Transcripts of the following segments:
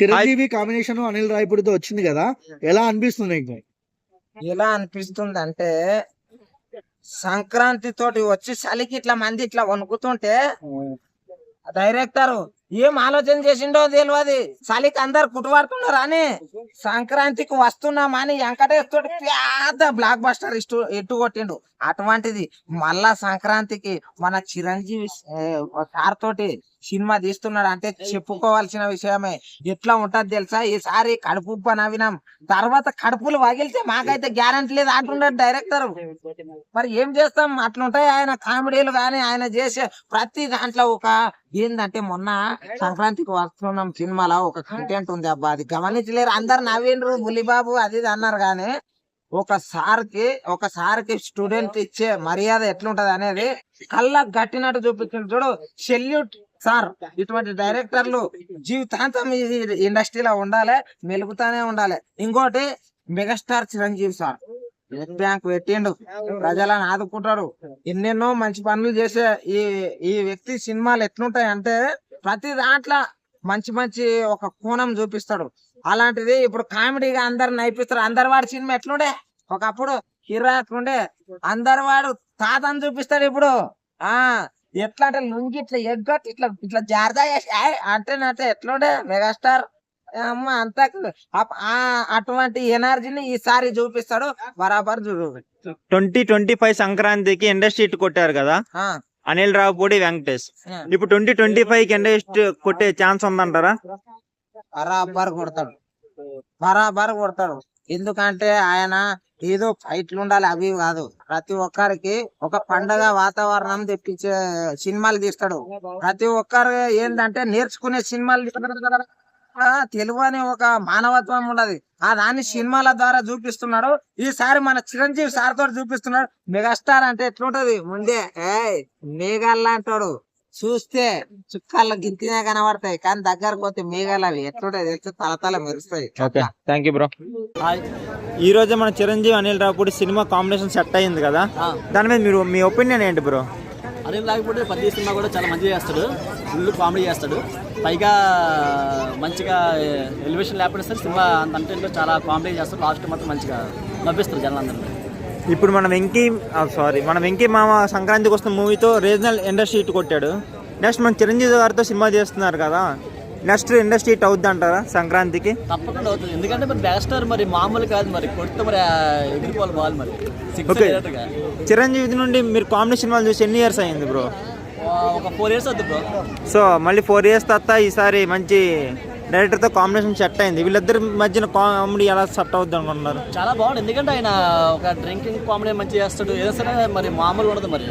Chiranjeevi combination Anil రాయపూడితో వచ్చింది కదా? ఎలా అనిపిస్తుంది నీకు? ఎలా అనిపిస్తుంది అంటే సంక్రాంతి తోటి వచ్చి చలికి ఇట్లా మంది ఇట్లా వణుకుతుంటే డైరెక్టర్ ఏం ఆలోచన చేసిండో తెలియదు చలికి అందరు కుట్టుబడుతున్నారు అని. సంక్రాంతికి వస్తున్నామని వెంకటేష్ తోటి పెద్ద బ్లాక్ బస్టర్ ఇష్టు ఎట్టు కొట్టిండు. అటువంటిది మళ్ళా సంక్రాంతికి మన చిరంజీవి సార్ తోటి సినిమా తీస్తున్నాడు అంటే చెప్పుకోవాల్సిన విషయమే. ఎట్లా ఉంటది తెలుసా? ఈసారి కడుపు ఉప్పు తర్వాత కడుపులు వగిలితే మాకైతే గ్యారంటీ లేదు. అంటున్నాడు డైరెక్టర్ మరి ఏం చేస్తాం? అట్లుంటాయి ఆయన కామెడీలు కానీ ఆయన చేసే ప్రతి దాంట్లో ఒక ఏంటంటే మొన్న సంక్రాంతికి వస్తున్నాం సినిమాలో ఒక కంటెంట్ ఉంది అబ్బా అది గమనించలేరు. అందరు నవ్విండ్రు బుల్లిబాబు అది అన్నారు కానీ ఒక సార్కి ఒక సార్కి స్టూడెంట్ ఇచ్చే మర్యాద ఎట్లుంటది అనేది కళ్ళకు గట్టినట్టు చూపించింది చూడు సెల్యూట్ సార్ ఇటువంటి డైరెక్టర్లు జీవితాంతం ఈ ఇండస్ట్రీలో ఉండాలి మెలుగుతానే ఉండాలి. ఇంకోటి megastar Chiranjeevi sir blood bank పెట్టిండు ప్రజలను ఆదుకుంటాడు. ఎన్నెన్నో మంచి పనులు చేసే ఈ ఈ వ్యక్తి సినిమాలు ఎట్లుంటాయి అంటే ప్రతి దాంట్లో మంచి మంచి ఒక కోణం చూపిస్తాడు. అలాంటిది ఇప్పుడు కామెడీగా అందరు నైపిస్తారు అందరు వాడి సినిమా ఎట్లుండే? ఒకప్పుడు హీరో ఎట్లుండే అందరు వాడు తాతని చూపిస్తాడు ఇప్పుడు. ఆ ఎట్లా అంటే లుంగి ఇట్లా ఎగ్గొట్టి ఇట్లా ఇట్లా జారదా అంటే అంటే ఎట్లుండే? మెగాస్టార్. అమ్మ అంతా అటువంటి ఎనర్జీని ఈసారి చూపిస్తాడు. బరాబర్ చూడు. ట్వంటీ ట్వంటీ ఫైవ్ సంక్రాంతికి ఇండస్ట్రీ కొట్టారు కదా? అనిల్ రావుపూడి వెంకటేష్. ఇప్పుడు ట్వంటీ ట్వంటీ ఫైవ్కి కొట్టే ఛాన్స్ ఉందంటారా? బరాబర్ కొడతాడు. బరాబర్ కొడతాడు. ఎందుకంటే ఆయన ఏదో ఫైట్లు ఉండాలి అవి కాదు. ప్రతి ఒక్కరికి ఒక పండగ వాతావరణం తెప్పించే సినిమాలు తీస్తాడు. ప్రతి ఒక్కరు ఏంటంటే నేర్చుకునే సినిమాలు తీస్తాడు. ఆ, తెలుగు అనే ఒక మానవత్వం ఉన్నది. ఆ దాన్ని సినిమాల ద్వారా చూపిస్తున్నాడు. ఈసారి మన చిరంజీవి సార్ తోటి చూపిస్తున్నాడు. మెగాస్టార్ అంటే ఎట్లుంటది? ముందే ఏయ్ మేఘాల్లా అంటాడు చూస్తే చుక్కల్లో గింతినే కనబడతాయి. కానీ దగ్గరకు పోతే మేఘాలు అవి ఎట్లుంటాయి తల తల మెరుస్తాయి. ఓకే. థ్యాంక్ యూ బ్రో ఈ రోజు మన Chiranjeevi Anil Ravupudi cinema combination set అయింది కదా? దాని మీద మీరు మీ ఒపీనియన్ ఏంటి బ్రో అనిల్ రాకపోతే ప్రతి సినిమా కూడా చాలా మంచిగా చేస్తాడు. ఫుల్ కామెడీ చేస్తాడు. పైగా మంచిగా ఎలివేషన్ లేకపోతే సరే సినిమా అంత అంటే చాలా కామెడీ చేస్తాడు. లాస్ట్ మాత్రం మంచిగా నవ్విస్తారు జనాలందరూ ఇప్పుడు మన వెంకీ సారీ మన వెంకీ మామ సంక్రాంతికి వస్తున్న మూవీతో రీజనల్ ఇండస్ట్రీ హిట్ కొట్టాడు. నెక్స్ట్ మన చిరంజీవి గారితో సినిమా చేస్తున్నారు కదా. నెక్స్ట్ ఇండస్ట్రీ హిట్ అవుద్ది అంటారా సంక్రాంతికి? తప్పకుండా అవుతుంది. ఎందుకంటే మరి బ్యాస్టర్ మరి మామూలు కాదు మరి. కొడితే మరి ఎగిరిపోవాలి బాల్ మరి. డైరెక్ట్గా చిరంజీవి నుండి మీరు కామెడీ సినిమాలు చూసి ఎన్ని ఇయర్స్ అయింది బ్రో ఒక ఫోర్ ఇయర్స్ అవుతుంది బ్రో సో మళ్ళీ ఫోర్ ఇయర్స్ తర్వాత ఈసారి మంచి డైరెక్టర్తో కాంబినేషన్ సెట్ అయింది. వీళ్ళిద్దరి మధ్యన కామెడీ ఎలా సెట్ అవుద్ది అనుకుంటున్నారు? చాలా బాగుంది. ఎందుకంటే ఆయన ఒక డ్రింకింగ్ కామెడీ మంచిగా చేస్తాడు. ఏదో సరే మరి మామూలు ఉండదు మరి.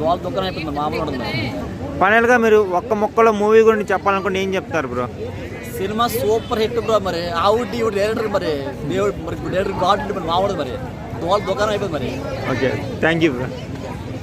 దోల దుఃఖం అయిపోతుంది మామూలు ఉండదు ఫైనల్గా మీరు ఒక్క మొక్కలో మూవీ గురించి చెప్పాలనుకుంటే ఏం చెప్తారు bro cinema super hit bro మరి. ఆ ఊటి ఇప్పుడు డైరెక్టర్ మరి. దేవుడు మరి డైరెక్టర్ గాడ్ మరి మావాడు మరి. దోల దుకాణం అయిపోయింది మరి. Okay thank you bro